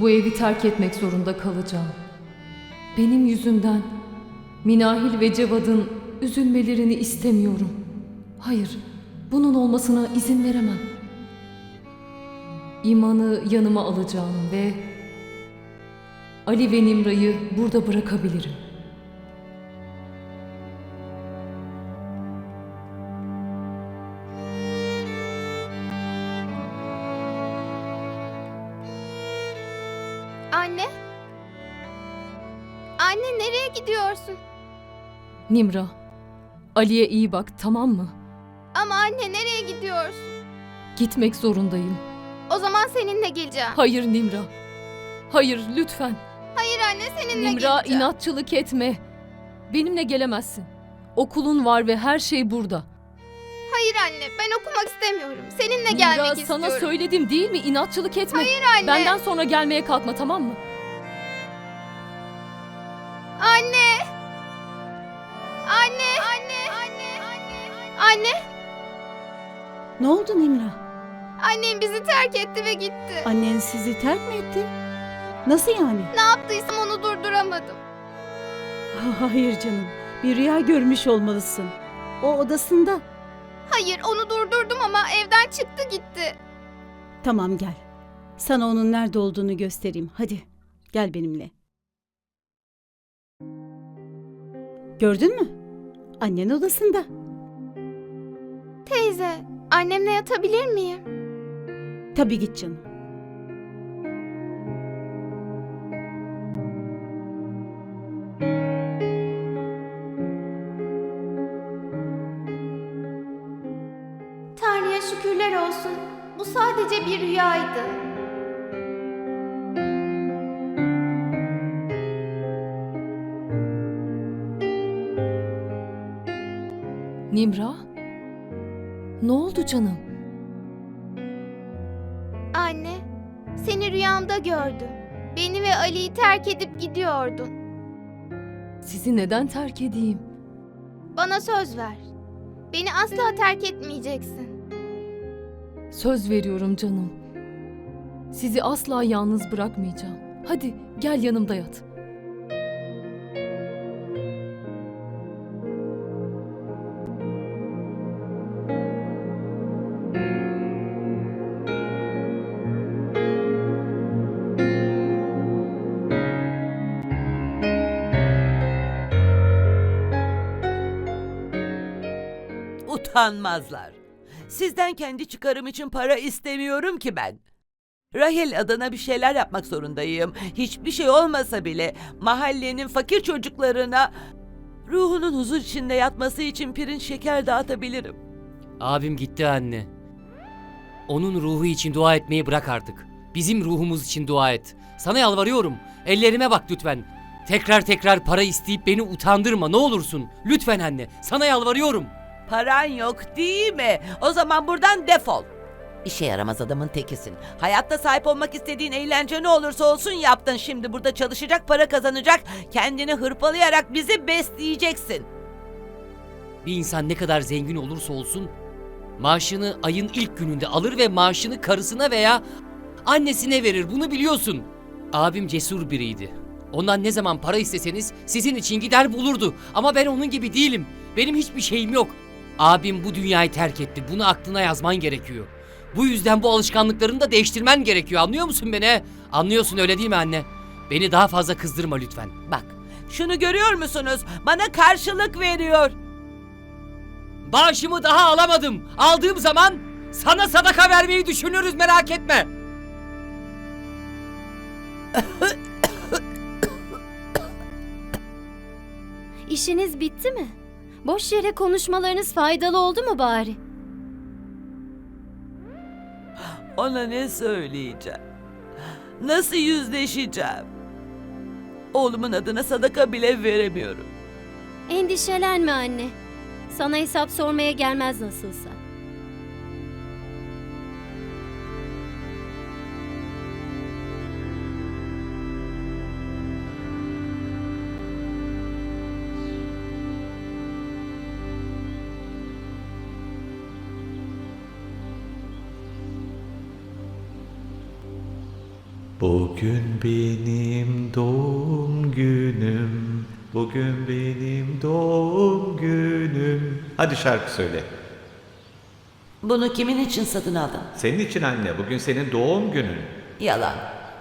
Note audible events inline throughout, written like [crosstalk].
Bu evi terk etmek zorunda kalacağım. Benim yüzümden Minahil ve Cevad'ın üzülmelerini istemiyorum. Hayır, bunun olmasına izin veremem. İman'ı yanıma alacağım ve Ali ve Nimra'yı burada bırakabilirim. Nimra, Ali'ye iyi bak tamam mı? Ama anne nereye gidiyorsun? Gitmek zorundayım. O zaman seninle geleceğim. Hayır Nimra. Hayır lütfen. Hayır anne seninle Nimra geleceğim. inatçılık etme. Benimle gelemezsin. Okulun var ve her şey burada. Hayır anne ben okumak istemiyorum. Seninle Nimra gelmek sana istiyorum. söyledim değil mi? İnatçılık etme. Hayır anne. Benden sonra gelmeye kalkma tamam mı? Anne. Anne. Ne oldu Nimra? Annem bizi terk etti ve gitti. Annen sizi terk mi etti? Nasıl yani? Ne yaptıysam onu durduramadım. Ha- Hayır canım. Bir rüya görmüş olmalısın. O odasında. Hayır onu durdurdum ama evden çıktı gitti. Tamam gel. Sana onun nerede olduğunu göstereyim. Hadi gel benimle. Gördün mü? Annen odasında. Teyze, annemle yatabilir miyim? Tabii git canım. Tanrı'ya şükürler olsun. Bu sadece bir rüyaydı. Nimra? Ne oldu canım? Anne, seni rüyamda gördüm. Beni ve Ali'yi terk edip gidiyordun. Sizi neden terk edeyim? Bana söz ver. Beni asla terk etmeyeceksin. Söz veriyorum canım. Sizi asla yalnız bırakmayacağım. Hadi gel yanımda yat. Utanmazlar. Sizden kendi çıkarım için para istemiyorum ki ben. Rahel adına bir şeyler yapmak zorundayım. Hiçbir şey olmasa bile mahallenin fakir çocuklarına ruhunun huzur içinde yatması için pirinç şeker dağıtabilirim. Abim gitti anne. Onun ruhu için dua etmeyi bırak artık. Bizim ruhumuz için dua et. Sana yalvarıyorum. Ellerime bak lütfen. Tekrar tekrar para isteyip beni utandırma ne olursun. Lütfen anne. Sana yalvarıyorum. Paran yok değil mi? O zaman buradan defol. İşe yaramaz adamın tekisin. Hayatta sahip olmak istediğin eğlence ne olursa olsun yaptın. Şimdi burada çalışacak, para kazanacak, kendini hırpalayarak bizi besleyeceksin. Bir insan ne kadar zengin olursa olsun maaşını ayın ilk gününde alır ve maaşını karısına veya annesine verir. Bunu biliyorsun. Abim cesur biriydi. Ondan ne zaman para isteseniz sizin için gider bulurdu. Ama ben onun gibi değilim. Benim hiçbir şeyim yok. Abim bu dünyayı terk etti. Bunu aklına yazman gerekiyor. Bu yüzden bu alışkanlıklarını da değiştirmen gerekiyor. Anlıyor musun beni? he? Anlıyorsun öyle değil mi anne? Beni daha fazla kızdırma lütfen. Bak, şunu görüyor musunuz? Bana karşılık veriyor. Bağışımı daha alamadım. Aldığım zaman sana sadaka vermeyi düşünürüz merak etme. İşiniz bitti mi? Boş yere konuşmalarınız faydalı oldu mu bari? Ona ne söyleyeceğim? Nasıl yüzleşeceğim? Oğlumun adına sadaka bile veremiyorum. Endişelenme anne. Sana hesap sormaya gelmez nasılsa. Bugün benim doğum günüm. Bugün benim doğum günüm. Hadi şarkı söyle. Bunu kimin için satın aldın? Senin için anne, bugün senin doğum günün. Yalan.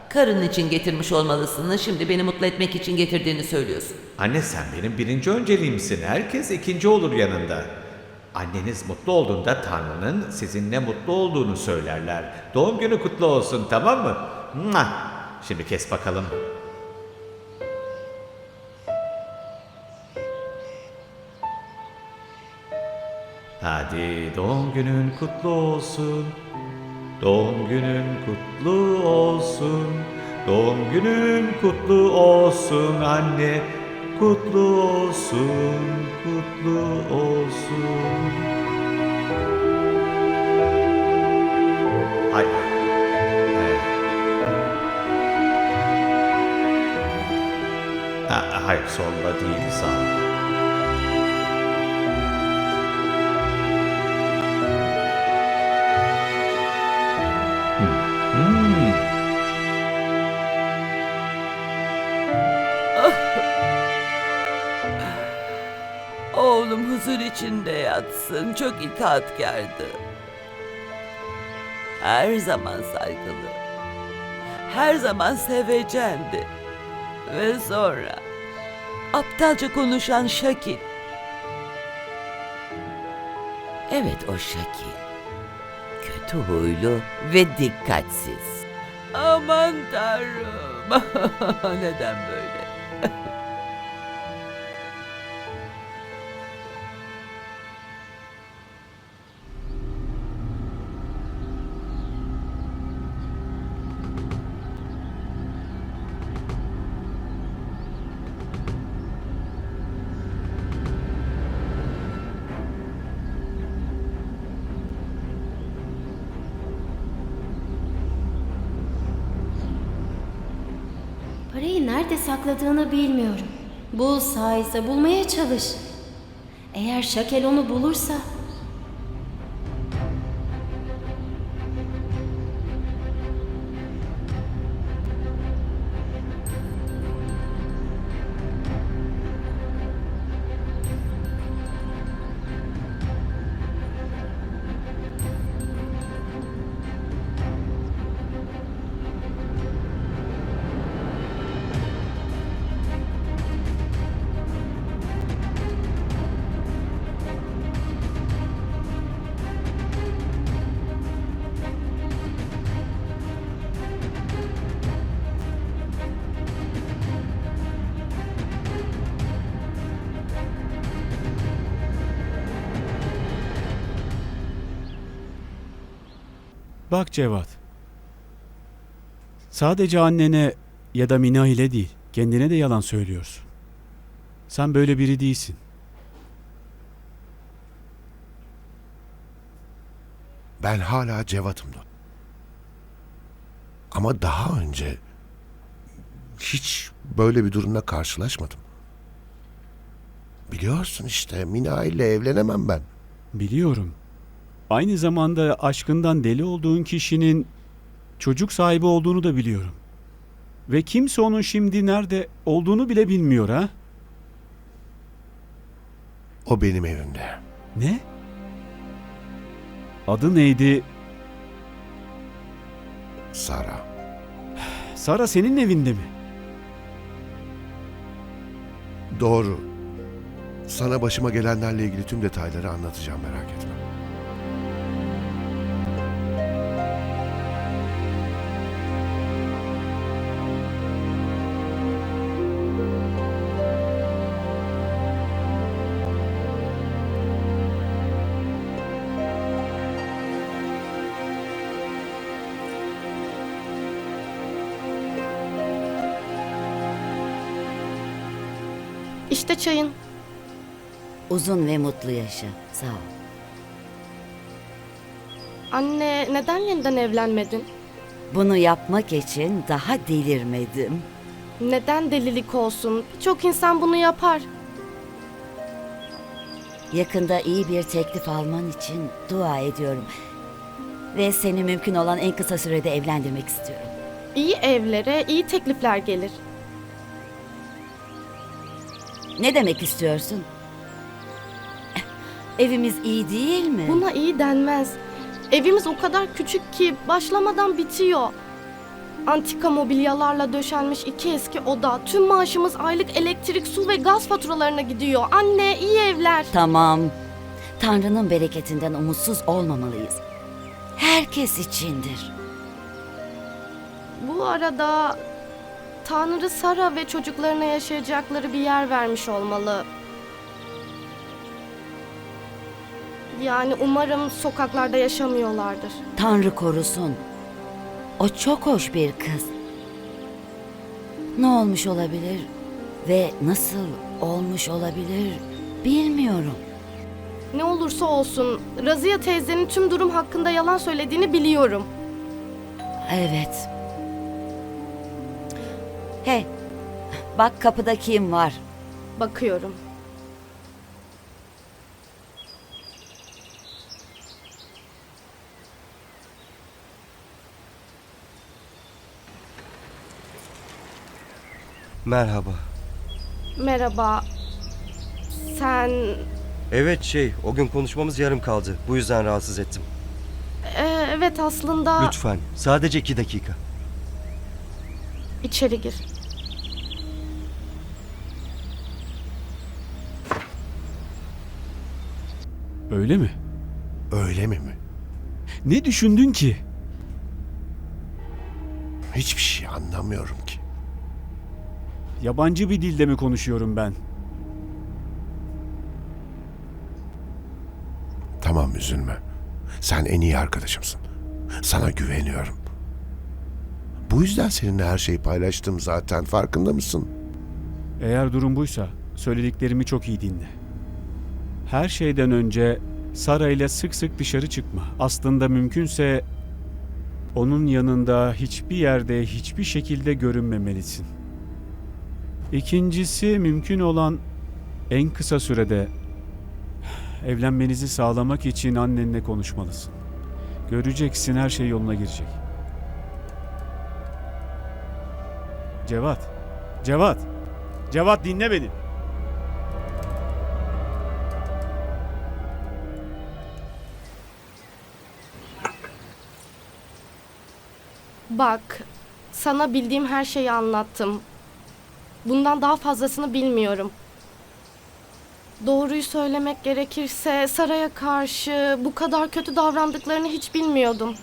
Karın için getirmiş olmalısın. Şimdi beni mutlu etmek için getirdiğini söylüyorsun. Anne sen benim birinci önceliğimsin. Herkes ikinci olur yanında. Anneniz mutlu olduğunda Tanrı'nın sizinle mutlu olduğunu söylerler. Doğum günü kutlu olsun tamam mı? Şimdi kes bakalım. Hadi doğum günün kutlu olsun. Doğum günün kutlu olsun. Doğum günün kutlu olsun anne. Kutlu olsun, kutlu olsun. Hayır. Hayır, solla değil, sağ. Oğlum huzur içinde yatsın. Çok itaatkardı. Her zaman saygılı. Her zaman sevecendi. Ve sonra aptalca konuşan Şakil. Evet o Şakil. Kötü huylu ve dikkatsiz. Aman tanrım. [laughs] Neden böyle? Nerede sakladığını bilmiyorum. Bulsa ise bulmaya çalış. Eğer Şakel onu bulursa... Bak Cevat. Sadece annene ya da Mina ile değil, kendine de yalan söylüyorsun. Sen böyle biri değilsin. Ben hala Cevat'ımdı. Ama daha önce hiç böyle bir durumla karşılaşmadım. Biliyorsun işte Mina ile evlenemem ben. Biliyorum. Aynı zamanda aşkından deli olduğun kişinin çocuk sahibi olduğunu da biliyorum. Ve kimse onun şimdi nerede olduğunu bile bilmiyor ha? O benim evimde. Ne? Adı neydi? Sara. Sara senin evinde mi? Doğru. Sana başıma gelenlerle ilgili tüm detayları anlatacağım merak etme. İşte çayın. Uzun ve mutlu yaşa. Sağ ol. Anne neden yeniden evlenmedin? Bunu yapmak için daha delirmedim. Neden delilik olsun? Birçok insan bunu yapar. Yakında iyi bir teklif alman için dua ediyorum. Ve seni mümkün olan en kısa sürede evlendirmek istiyorum. iyi evlere iyi teklifler gelir. Ne demek istiyorsun? Evimiz iyi değil mi? Buna iyi denmez. Evimiz o kadar küçük ki başlamadan bitiyor. Antika mobilyalarla döşenmiş iki eski oda. Tüm maaşımız aylık elektrik, su ve gaz faturalarına gidiyor. Anne, iyi evler. Tamam. Tanrı'nın bereketinden umutsuz olmamalıyız. Herkes içindir. Bu arada Tanrı Sara ve çocuklarına yaşayacakları bir yer vermiş olmalı. Yani umarım sokaklarda yaşamıyorlardır. Tanrı korusun. O çok hoş bir kız. Ne olmuş olabilir ve nasıl olmuş olabilir bilmiyorum. Ne olursa olsun Razia teyzenin tüm durum hakkında yalan söylediğini biliyorum. Evet. Hey, bak kapıda kim var? Bakıyorum. Merhaba. Merhaba. Sen Evet şey, o gün konuşmamız yarım kaldı. Bu yüzden rahatsız ettim. Ee, evet aslında Lütfen, sadece iki dakika. içeri gir. Öyle mi? Öyle mi mi? Ne düşündün ki? Hiçbir şey anlamıyorum ki. Yabancı bir dilde mi konuşuyorum ben? Tamam üzülme. Sen en iyi arkadaşımsın. Sana güveniyorum. Bu yüzden seninle her şeyi paylaştım zaten farkında mısın? Eğer durum buysa söylediklerimi çok iyi dinle. Her şeyden önce Sara ile sık sık dışarı çıkma. Aslında mümkünse onun yanında hiçbir yerde hiçbir şekilde görünmemelisin. İkincisi mümkün olan en kısa sürede evlenmenizi sağlamak için annenle konuşmalısın. Göreceksin her şey yoluna girecek. Cevat. Cevat. Cevat dinle beni. Bak, sana bildiğim her şeyi anlattım. Bundan daha fazlasını bilmiyorum. Doğruyu söylemek gerekirse Sara'ya karşı bu kadar kötü davrandıklarını hiç bilmiyordum.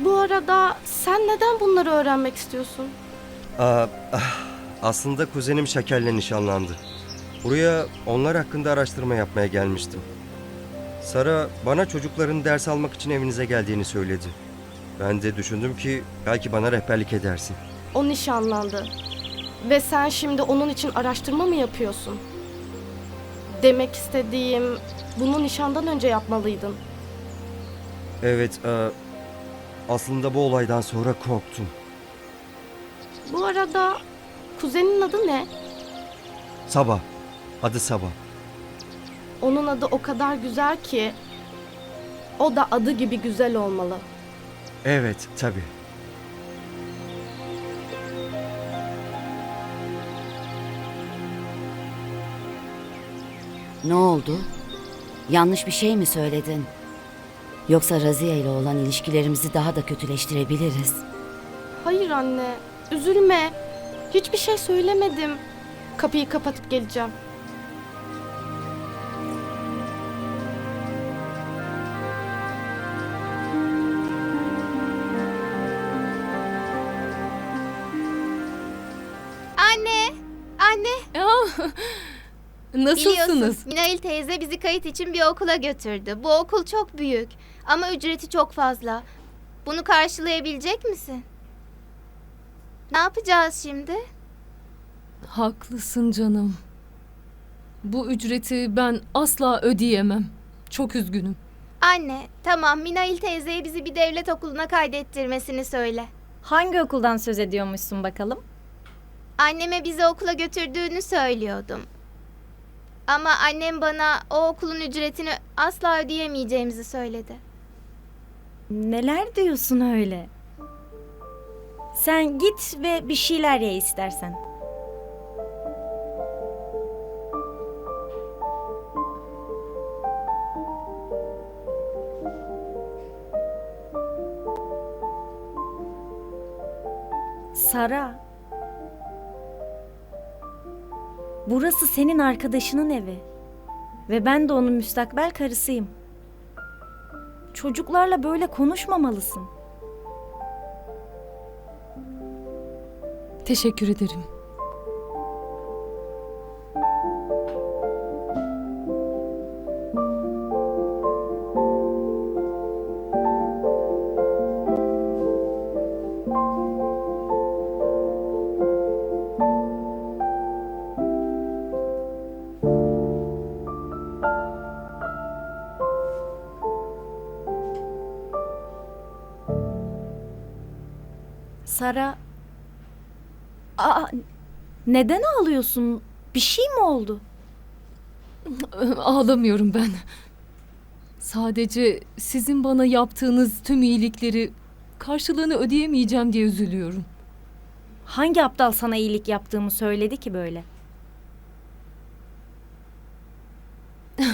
Bu arada sen neden bunları öğrenmek istiyorsun? Aa, ah, aslında kuzenim Şaker'le nişanlandı. Buraya onlar hakkında araştırma yapmaya gelmiştim. Sara bana çocukların ders almak için evinize geldiğini söyledi. Ben de düşündüm ki belki bana rehberlik edersin. O nişanlandı. Ve sen şimdi onun için araştırma mı yapıyorsun? Demek istediğim bunu nişandan önce yapmalıydın. Evet, aa, aslında bu olaydan sonra korktum. Bu arada kuzenin adı ne? Sabah, adı Sabah. Onun adı o kadar güzel ki o da adı gibi güzel olmalı. Evet, tabii. Ne oldu? Yanlış bir şey mi söyledin? Yoksa Razia ile olan ilişkilerimizi daha da kötüleştirebiliriz. Hayır anne, üzülme. Hiçbir şey söylemedim. Kapıyı kapatıp geleceğim. [laughs] Nasılsınız? Biliyorsun Minail teyze bizi kayıt için bir okula götürdü. Bu okul çok büyük ama ücreti çok fazla. Bunu karşılayabilecek misin? Ne yapacağız şimdi? Haklısın canım. Bu ücreti ben asla ödeyemem. Çok üzgünüm. Anne, tamam Minail teyzeye bizi bir devlet okuluna kaydettirmesini söyle. Hangi okuldan söz ediyormuşsun bakalım? Anneme bizi okula götürdüğünü söylüyordum. Ama annem bana o okulun ücretini asla ödeyemeyeceğimizi söyledi. Neler diyorsun öyle? Sen git ve bir şeyler ye istersen. Sara. Burası senin arkadaşının evi. Ve ben de onun müstakbel karısıyım. Çocuklarla böyle konuşmamalısın. Teşekkür ederim. Sara... Aa, neden ağlıyorsun? Bir şey mi oldu? Ağlamıyorum ben. Sadece sizin bana yaptığınız tüm iyilikleri karşılığını ödeyemeyeceğim diye üzülüyorum. Hangi aptal sana iyilik yaptığımı söyledi ki böyle? [laughs]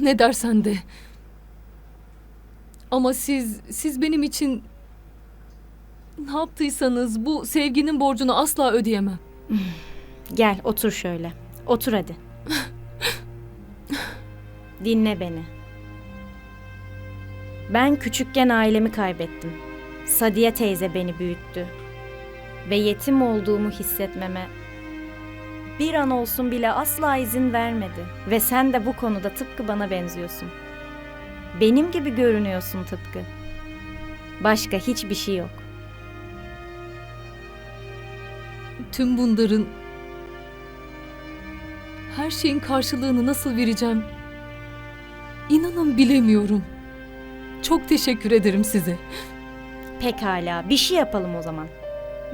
ne dersen de. Ama siz, siz benim için ne yaptıysanız bu sevginin borcunu asla ödeyemem. [laughs] Gel otur şöyle. Otur hadi. [laughs] Dinle beni. Ben küçükken ailemi kaybettim. Sadiye teyze beni büyüttü. Ve yetim olduğumu hissetmeme bir an olsun bile asla izin vermedi. Ve sen de bu konuda tıpkı bana benziyorsun. Benim gibi görünüyorsun tıpkı. Başka hiçbir şey yok. Tüm bunların her şeyin karşılığını nasıl vereceğim? İnanın bilemiyorum. Çok teşekkür ederim size. Pekala, bir şey yapalım o zaman.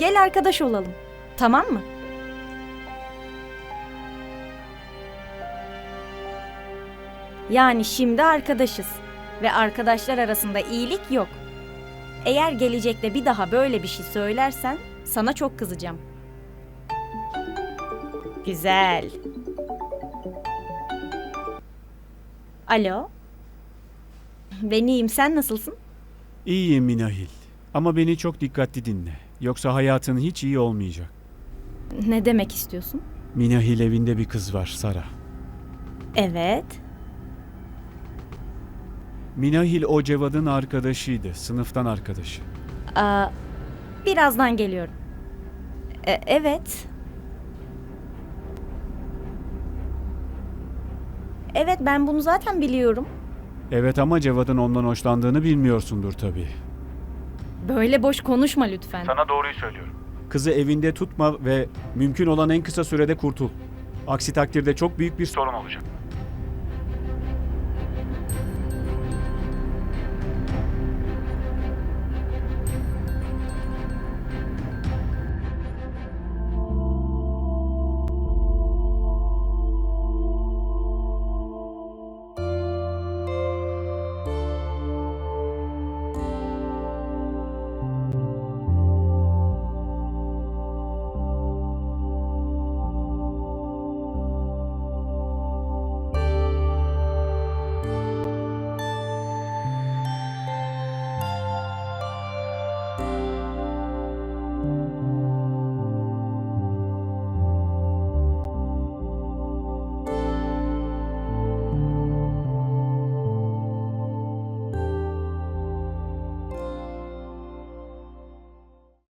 Gel arkadaş olalım. Tamam mı? Yani şimdi arkadaşız ve arkadaşlar arasında iyilik yok. Eğer gelecekte bir daha böyle bir şey söylersen sana çok kızacağım. Güzel. Alo. Ben iyiyim, sen nasılsın? İyiyim Minahil. Ama beni çok dikkatli dinle. Yoksa hayatın hiç iyi olmayacak. Ne demek istiyorsun? Minahil evinde bir kız var Sara. Evet. Minahil o Cevad'ın arkadaşıydı. Sınıftan arkadaşı. Aa, birazdan geliyorum. E, evet. Evet ben bunu zaten biliyorum. Evet ama Cevad'ın ondan hoşlandığını bilmiyorsundur tabii. Böyle boş konuşma lütfen. Sana doğruyu söylüyorum. Kızı evinde tutma ve mümkün olan en kısa sürede kurtul. Aksi takdirde çok büyük bir sorun olacak.